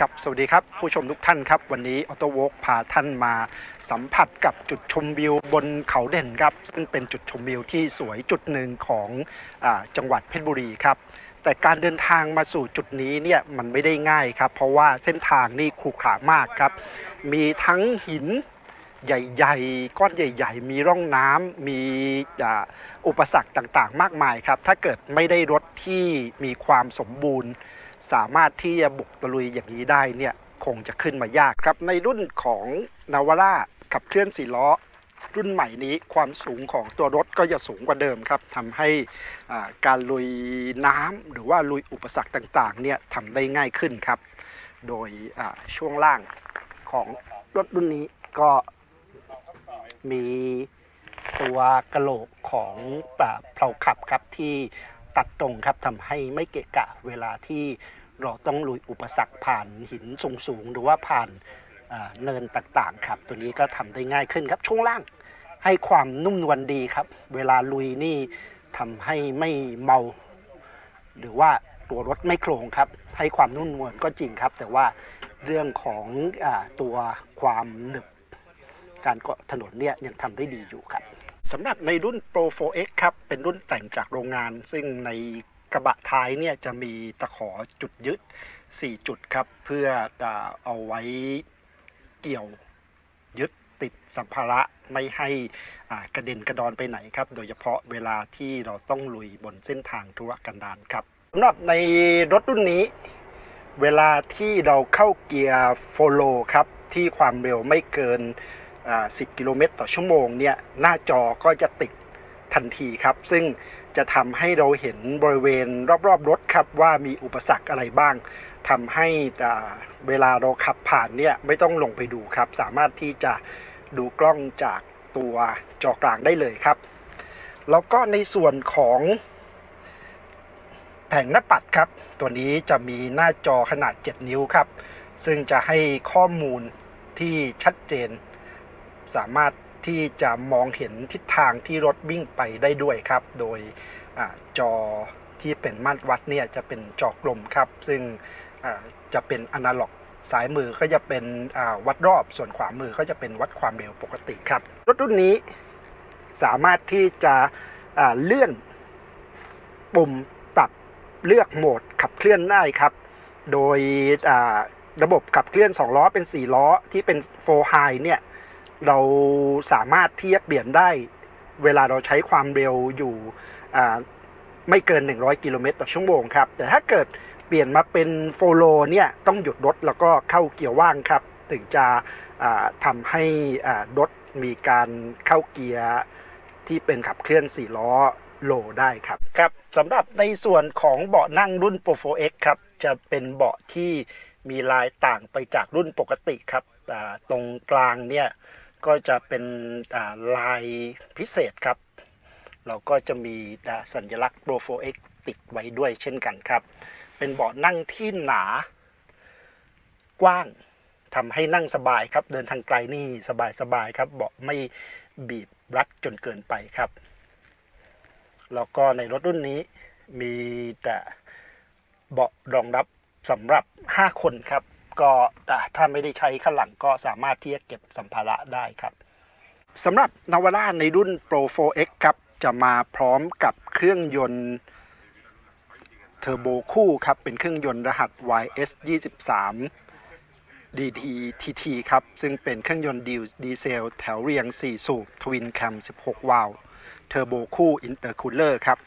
ครับสวัสดีครับ ผู้ชมทุกท่านครับ วันนี้ออโตวกพาท่านมาสัมผัสกับจุดชมวิวบนเขาเด่นครับ ซึ่งเป็นจุดชมวิวที่สวยจุดหนึ่งของอจังหวัดเพชรบุรีครับ แต่การเดินทางมาสู่จุดนี้เนี่ยมันไม่ได้ง่ายครับ เพราะว่าเส้นทางนี่ขรุขระมากครับ มีทั้งหินใหญ่ๆ ก้อนใหญ่ ๆ มีร่องน้ำมีอุปสรรคต่างๆ มากมายครับ ถ้าเกิดไม่ได้รถที่มีความสมบูรณ์ สามารถที่จะบุกตะลุยอย่างนี้ได้เนี่ยคงจะขึ้นมายากครับ ในรุ่นของนาวาร่าขับเคลื่อนสี่ล้อ รุ่นใหม่นี้ความสูงของตัวรถก็จะสูงกว่าเดิมครับทำให้การลุยน้ำหรือว่าลุยอุปสรรคต่างๆเนี่ยทำได้ง่ายขึ้นครับ โดยช่วงล่างของรถรุ่นนี้ก็มีตัวกระโหลกของอ่าเพลาขับครับที่ ตัดตรงครับทำให้ไม่เกะกะเวลาที่เราต้องลุยอุปสรรคผ่านหินสูงๆหรือว่าผ่านเนินต่างๆครับ ตัวนี้ก็ทำได้ง่ายขึ้นครับช่วงล่างให้ความนุ่มนวลดีครับ เวลาลุยนี่ทำให้ไม่เมา หรือว่าตัวรถไม่โครงครับ ให้ความนุ่มนวลก็จริงครับ แต่ว่าเรื่องของอตัวความหนึบการเกาะถนนเนี่ยยังทำได้ดีอยู่ครับ สำหรับในรุ่น Pro 4X ครับ เป็นรุ่นแต่งจากโรงงาน ซึ่งในกระบะท้ายเนี่ยจะมีตะขอจุดยึด 4 จุดครับ เพื่อเอาไว้เกี่ยวยึดติดสัมภาระไม่ให้กระเด็นกระดอนไปไหนครับ โดยเฉพาะเวลาที่เราต้องลุยบนเส้นทางธุรกันดารครับสำหรับในรถรุ่นนี้ เวลาที่เราเข้าเกียร์โฟโลครับ ที่ความเร็วไม่เกิน 10 กิโลเมตรต่อชั่วโมงเนี่ยหน้าจอก็จะติดทันทีครับ ซึ่งจะทำให้เราเห็นบริเวณรอบๆรถครับว่ามีอุปสรรคอะไรบ้างทำให้อ่าเวลาเราขับผ่านเนี่ยไม่ต้องลงไปดูครับ สามารถที่จะดูกล้องจากตัวจอกลางได้เลยครับ แล้วก็ในส่วนของแผงหน้าปัดครับ ตัวนี้จะมีหน้าจอขนาด 7 นิ้วครับ ซึ่งจะให้ข้อมูลที่ชัดเจน สามารถที่จะมองเห็นทิศทางที่รถวิ่งไปได้ด้วยครับ โดยอจอที่เป็นมาตรวัดเนี่ยจะเป็นจอกลมครับ ซึ่งจะเป็นอนาล็อกสายมือก็จะเป็นวัดรอบส่วนขวามือก็จะเป็นวัดความเร็วปกติครับ รถรุ่นนี้สามารถที่จะเลื่อนปุ่มปรับเลือกโหมดขับเคลื่อนได้ครับ โดยระบบขับเคลื่อน 2 ล้อเป็น 4 ล้อที่เป็น 4 high เนี่ย เราสามารถเที่จะเปลี่ยนได้ เวลาเราใช้ความเร็วอยู่ไม่เกิน 100 กิโลเมตรต่อชั่วโมงครับ แต่ถ้าเกิดเปลี่ยนมาเป็นโฟโลเนี่ยต้องหยุดรถแล้วก็เข้าเกียร์ว่างครับ ถึงจะทำให้รถมีการเข้าเกียร์ที่เป็นขับเคลื่อน4ล้อโลได้ครับครับสำหรับในส่วนของเบาะนั่งรุ่น Pro 4X ครับจะเป็นเบาะที่มีลายต่างไปจากรุ่นปกติครับตรงกลางเนี่ย ก็จะเป็นลายพิเศษครับ เราก็จะมีสัญลักษณ์ Pro 4X ติดไว้ด้วยเช่นกันครับ เป็นเบาะนั่งที่หนากว้างทำให้นั่งสบายครับ เดินทางไกลนี่สบายสบายๆครับ เบาะไม่บีบรัดจนเกินไปครับ แล้วก็ในรถรุ่นนี้มีแต่เบาะรองรับสำหรับ 5 คนครับ ก็ถ้าไม่ได้ใช้ข้างหลังก็สามารถที่จะเก็บสัมภาระได้ครับสำหรับนาวาร่าในรุ่น Pro 4X ครับจะมาพร้อมกับเครื่องยนต์เทอร์โบคู่ครับเป็นเครื่องยนต์รหัส YS 23 DT TT ครับซึ่งเป็นเครื่องยนต์ดีเซลแถวเรียง 4 สูบทวินแคม 16 วาล์วเทอร์โบคู่อินเตอร์คูลเลอร์ครับ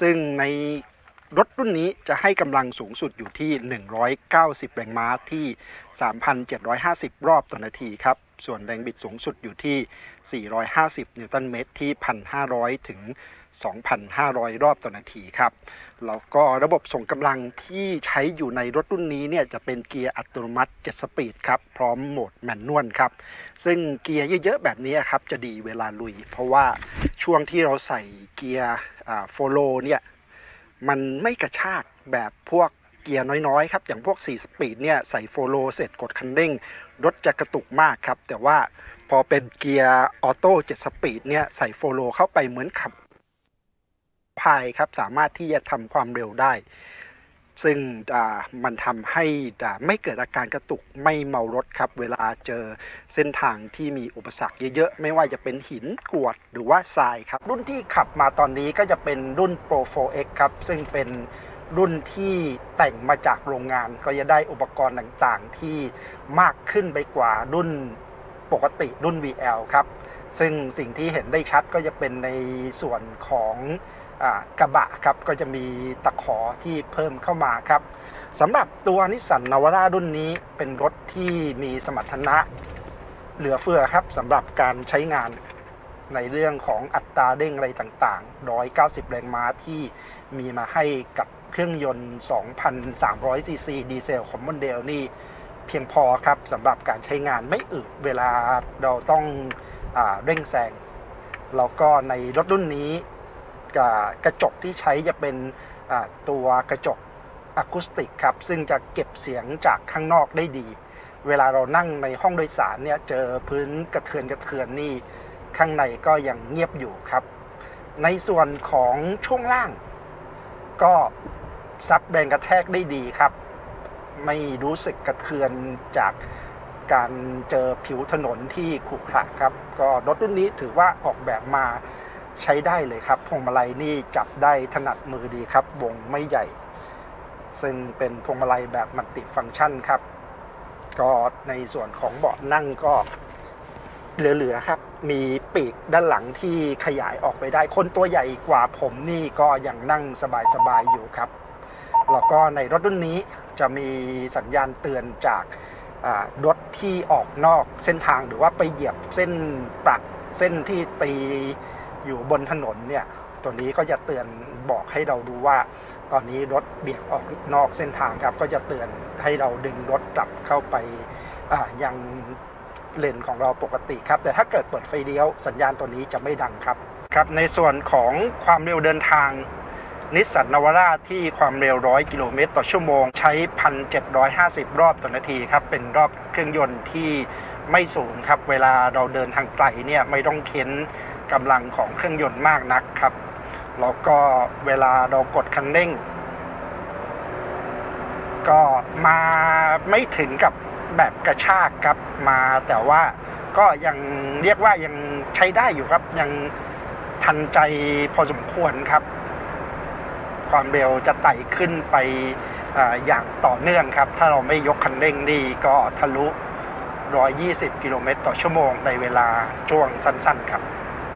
ซึ่งใน รถรุ่นนี้จะให้กำลังสูงสุดอยู่ที่ 190 แรงม้าที่ 3,750 รอบต่อนาทีครับ ส่วนแรงบิดสูงสุดอยู่ที่ 450 นิวตันเมตรที่ 1,500 ถึง 2,500 รอบต่อนาทีครับ แล้วก็ระบบส่งกำลังที่ใช้อยู่ในรถรุ่นนี้เนี่ยจะเป็นเกียร์อัตโนมัติ 7 สปีดครับ พร้อมโหมดแมนนวลครับ ซึ่งเกียร์เยอะๆ แบบนี้ครับจะดีเวลาลุย เพราะว่าช่วงที่เราใส่เกียร์โฟโลเนี่ย มันไม่กระชากแบบพวกเกียร์น้อยๆครับอย่างพวก 4 สปีดเนี่ยใส่โฟโลเสร็จกดคันเร่ง รถจะกระตุกมากครับ แต่ว่าพอเป็นเกียร์ออโต้7สปีดเนี่ยใส่โฟโลเข้าไปเหมือนขับพายครับสามารถที่จะทำความเร็วได้ ซึ่งมันทำให้ไม่เกิดอาการกระตุกไม่เมารถครับ เวลาเจอเส้นทางที่มีอุปสรรคเยอะๆ ไม่ว่าจะเป็นหินกรวดหรือว่าทรายครับ รุ่นที่ขับมาตอนนี้ก็จะเป็นรุ่น Pro 4X ครับ ซึ่งเป็นรุ่นที่แต่งมาจากโรงงานก็จะได้อุปกรณ์ต่างๆ ที่มากขึ้นไปกว่ารุ่นปกติรุ่น VL ครับ ซึ่งสิ่งที่เห็นได้ชัดก็จะเป็นในส่วนของอกระบะครับก็จะมีตะขอที่เพิ่มเข้ามาครับสำหรับตัวนิสสันนาวาร่ารุ่นนี้เป็นรถที่มีสมรรถนะเหลือเฟือครับสำหรับการใช้งานในเรื่องของอัตราเร่งอะไรต่างๆ 190 แรงม้าที่มีมาให้กับเครื่องยนต์ 2,300 ซีซีดีเซลของมอนเดลนี่เพียงพอครับสำหรับการใช้งานไม่อึเวลาเราต้อง เร่งแซงแล้วก็ในรถรุ่นนี้กระจกที่ใช้จะเป็นตัวกระจกอะคูสติกครับ ซึ่งจะเก็บเสียงจากข้างนอกได้ดี เวลาเรานั่งในห้องโดยสารเนี่ยเจอพื้นกระเทือนกระเทือนนี่ข้างในก็ยังเงียบอยู่ครับ ในส่วนของช่วงล่าง ก็ซับแรงกระแทกได้ดีครับ ไม่รู้สึกกระเทือนจาก การเจอผิวถนนที่ขรุขระครับ ก็รถรุ่นนี้ถือว่าออกแบบมาใช้ได้เลยครับ พวงมาลัยนี่จับได้ถนัดมือดีครับ วงไม่ใหญ่ ซึ่งเป็นพวงมาลัยแบบมัลติฟังก์ชันครับ ก็ในส่วนของเบาะนั่งก็เหลือๆครับ มีปีกด้านหลังที่ขยายออกไปได้ คนตัวใหญ่กว่าผมนี่ก็ยังนั่งสบายๆอยู่ครับ แล้วก็ในรถรุ่นนี้จะมีสัญญาณเตือนจาก รถที่ออกนอกเส้นทางหรือว่าไปเหยียบเส้นปรักเส้นที่ตีอยู่บนถนนเนี่ยตัวนี้ก็จะเตือนบอกให้เราดูว่า ตอนนี้รถเบี่ยงออกนอกเส้นทางครับ ก็จะเตือนให้เราดึงรถกลับเข้าไปยังเลนของเราปกติครับ แต่ถ้าเกิดเปิดไฟเลี้ยวสัญญาณตัวนี้จะไม่ดังครับครับ ในส่วนของความเร็วเดินทาง นิสสันนาวาร่าที่ความเร็ว 100 กิโลเมตร ต่อชั่วโมง ใช้ 1,750 รอบต่อนาทีครับ เป็นรอบเครื่องยนต์ที่ไม่สูงครับ เวลาเราเดินทางไกลเนี่ยไม่ต้องเค้นกำลังของเครื่องยนต์มากนักครับ แล้วก็เวลาเรากดคันเร่ง ก็มาไม่ถึงกับแบบกระชากครับมาแต่ว่าก็ยังเรียกว่ายังใช้ได้อยู่ครับยังทันใจพอสมควรครับ ความเร็วจะไต่ขึ้นไปออย่างต่อเนื่องครับ ถ้าเราไม่ยกคันเร่งนี่ก็ทะลุ 120 กิโลเมตรต่อชั่วโมงในเวลาช่วงสั้นๆครับ